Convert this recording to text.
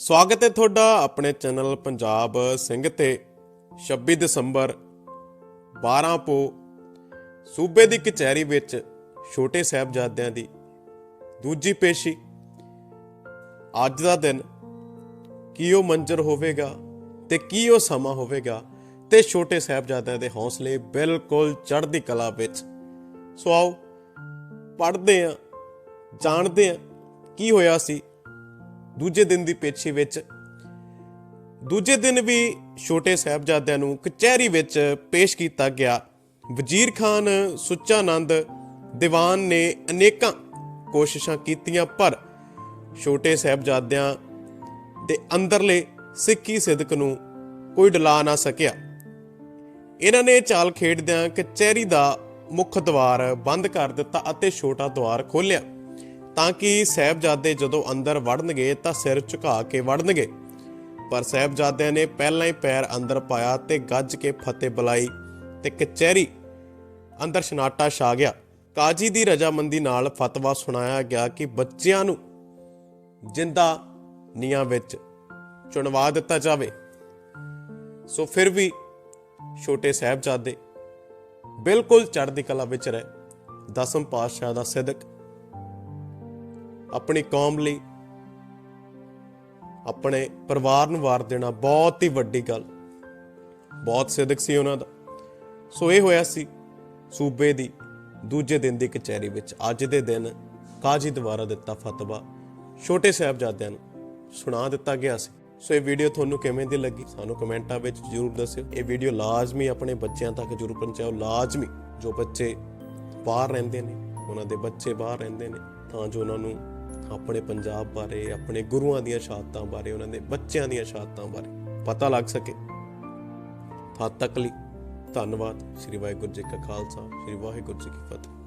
ਸਵਾਗਤ ਹੈ ਤੁਹਾਡਾ ਆਪਣੇ ਚੈਨਲ ਪੰਜਾਬ ਸਿੰਘ ਤੇ 26 ਦਸੰਬਰ 12 ਪੋ ਸੂਬੇ ਦੀ ਕਚਹਿਰੀ ਵਿੱਚ ਛੋਟੇ ਸਾਹਿਬਜ਼ਾਦਿਆਂ ਦੀ ਦੂਜੀ ਪੇਸ਼ੀ। ਅੱਜ ਦਾ ਦਿਨ ਕੀ ਉਹ ਮੰਜ਼ਰ ਹੋਵੇਗਾ ਤੇ ਕੀ ਉਹ ਸਮਾਂ ਹੋਵੇਗਾ ਤੇ ਛੋਟੇ ਸਾਹਿਬਜ਼ਾਦਿਆਂ ਦੇ ਹੌਸਲੇ ਬਿਲਕੁਲ ਚੜ੍ਹਦੀ ਕਲਾ ਵਿੱਚ। ਸੋ ਆਓ ਪੜ੍ਹਦੇ ਆ ਜਾਣਦੇ ਆ ਕੀ ਹੋਇਆ ਸੀ ਦੂਜੇ ਦਿਨ ਦੀ ਪੇਛੀ ਵਿੱਚ। ਦੂਜੇ ਦਿਨ ਵੀ ਛੋਟੇ ਸਾਹਿਬਜ਼ਾਦਿਆਂ ਨੂੰ ਕਚਹਿਰੀ ਵਿੱਚ ਪੇਸ਼ ਕੀਤਾ ਗਿਆ। ਵਜ਼ੀਰ ਖਾਨ, ਸੁੱਚਾਨੰਦ, ਦੀਵਾਨ ਨੇ ਅਨੇਕਾਂ ਕੋਸ਼ਿਸ਼ਾਂ ਕੀਤੀਆਂ, ਪਰ ਛੋਟੇ ਸਾਹਿਬਜ਼ਾਦਿਆਂ ਦੇ ਅੰਦਰਲੇ ਸਿੱਖੀ ਸਿਦਕ ਨੂੰ ਕੋਈ ਡਲਾ ਨਾ ਸਕਿਆ। ਇਹਨਾਂ ਨੇ ਚਾਲ ਖੇਡਦਿਆਂ ਕਚਹਿਰੀ ਦਾ ਮੁੱਖ ਦਵਾਰ ਬੰਦ ਕਰ ਦਿੱਤਾ ਅਤੇ ਛੋਟਾ ਦਵਾਰ ਖੋਲ੍ਹਿਆ। ਤਾਂ ਕਿ ਸਹਿਬਜ਼ਾਦੇ ਜਦੋਂ ਅੰਦਰ ਵੜਨਗੇ ਤਾਂ ਸਿਰ ਝੁਕਾ ਕੇ ਵੜਨਗੇ। ਪਰ ਸਹਿਬਜ਼ਾਦਿਆਂ ਨੇ ਪਹਿਲਾਂ ਹੀ ਪੈਰ ਅੰਦਰ ਪਾਇਆ ਤੇ ਗੱਜ ਕੇ ਫਤਿਹ ਬੁਲਾਈ ਤੇ ਕਚਹਿਰੀ ਅੰਦਰ ਸ਼ਨਾਟਾ ਛਾ ਗਿਆ। ਕਾਜੀ ਦੀ ਰਜਾਮੰਦੀ ਨਾਲ ਫਤਵਾ ਸੁਣਾਇਆ ਗਿਆ ਕਿ ਬੱਚਿਆਂ ਨੂੰ ਜਿੰਦਾ ਨੀਆਂ ਵਿੱਚ ਚੁਣਵਾ ਦਿੱਤਾ ਜਾਵੇ। ਸੋ ਫਿਰ ਵੀ ਛੋਟੇ ਸਾਹਿਬਜ਼ਾਦੇ ਬਿਲਕੁਲ ਚੜ੍ਹਦੀ ਕਲਾ ਵਿੱਚ ਰਹੇ। ਦਸਮ ਪਾਤਸ਼ਾਹ ਦਾ ਸਿਦਕ ਆਪਣੀ ਕੌਮ ਲਈ, ਆਪਣੇ ਪਰਿਵਾਰ ਨੂੰ ਵਾਰ ਦੇਣਾ ਬਹੁਤ ਹੀ ਵੱਡੀ ਗੱਲ। ਬਹੁਤ ਸਿਦਕ ਸੀ ਉਹਨਾਂ ਦਾ। ਸੋ ਇਹ ਹੋਇਆ ਸੀ ਸੂਬੇ ਦੀ ਦੂਜੇ ਦਿਨ ਦੀ ਕਚਹਿਰੀ ਵਿੱਚ। ਅੱਜ ਦੇ ਦਿਨ ਕਾਜੀ ਦੁਆਰਾ ਦਿੱਤਾ ਫਤਵਾ ਛੋਟੇ ਸਾਹਿਬਜ਼ਾਦਿਆਂ ਨੂੰ ਸੁਣਾ ਦਿੱਤਾ ਗਿਆ ਸੀ। ਸੋ ਇਹ ਵੀਡੀਓ ਤੁਹਾਨੂੰ ਕਿਵੇਂ ਦੀ ਲੱਗੀ ਸਾਨੂੰ ਕਮੈਂਟਾਂ ਵਿੱਚ ਜਰੂਰ ਦੱਸਿਓ। ਇਹ ਵੀਡੀਓ ਲਾਜ਼ਮੀ ਆਪਣੇ ਬੱਚਿਆਂ ਤੱਕ ਜਰੂਰ ਪਹੁੰਚਾਓ। ਲਾਜ਼ਮੀ ਜੋ ਬੱਚੇ ਬਾਹਰ ਰਹਿੰਦੇ ਨੇ, ਉਹਨਾਂ ਦੇ ਬੱਚੇ ਬਾਹਰ ਰਹਿੰਦੇ ਨੇ, ਤਾਂ ਜੋ ਉਹਨਾਂ ਨੂੰ ਆਪਣੇ ਪੰਜਾਬ ਬਾਰੇ, ਆਪਣੇ ਗੁਰੂਆਂ ਦੀਆਂ ਸ਼ਹਾਦਤਾਂ ਬਾਰੇ, ਉਹਨਾਂ ਦੇ ਬੱਚਿਆਂ ਦੀਆਂ ਸ਼ਹਾਦਤਾਂ ਬਾਰੇ ਪਤਾ ਲੱਗ ਸਕੇ। ਤਦ ਤੱਕ ਲਈ ਧੰਨਵਾਦ। ਸ੍ਰੀ ਵਾਹਿਗੁਰੂ ਜੀ ਕਾ ਖਾਲਸਾ, ਸ੍ਰੀ ਵਾਹਿਗੁਰੂ ਜੀ ਕੀ ਫਤਿਹ।